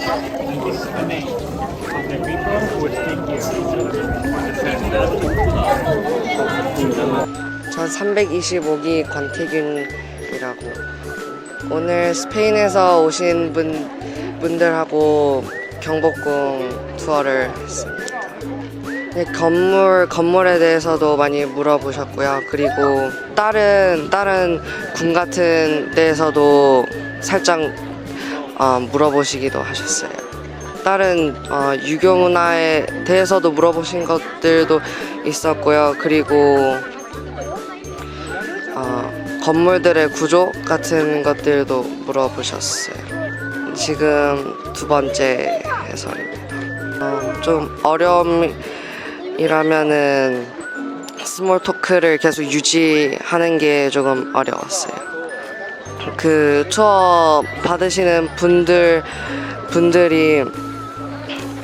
And this is the name of the people who stay here. 전 325기 권태균이라고 오늘 스페인에서 오신 분, 분들하고 경복궁 투어를 했습니다. 네, 건물 건물에 대해서도 많이 물어보셨고요. 그리고 다른 다른 궁 같은 데에서도 살짝 어, 물어보시기도 하셨어요. 다른 어, 유교 문화에 대해서도 물어보신 것들도 있었고요. 그리고 어, 건물들의 구조 같은 것들도 물어보셨어요. 지금 두 번째 해설입니다. 어, 좀 어려움이라면은 스몰 토크를 계속 유지하는 게 조금 어려웠어요. 그 투어 받으시는 분들 분들이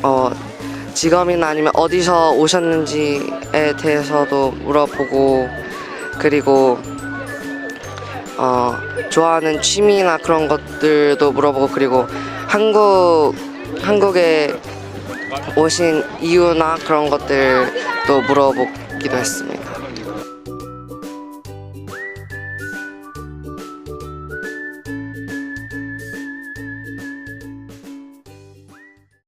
어, 직업이나 아니면 어디서 오셨는지에 대해서도 물어보고 그리고 어, 좋아하는 취미나 그런 것들도 물어보고 그리고 한국 한국에 오신 이유나 그런 것들도 물어보기도 했습니다.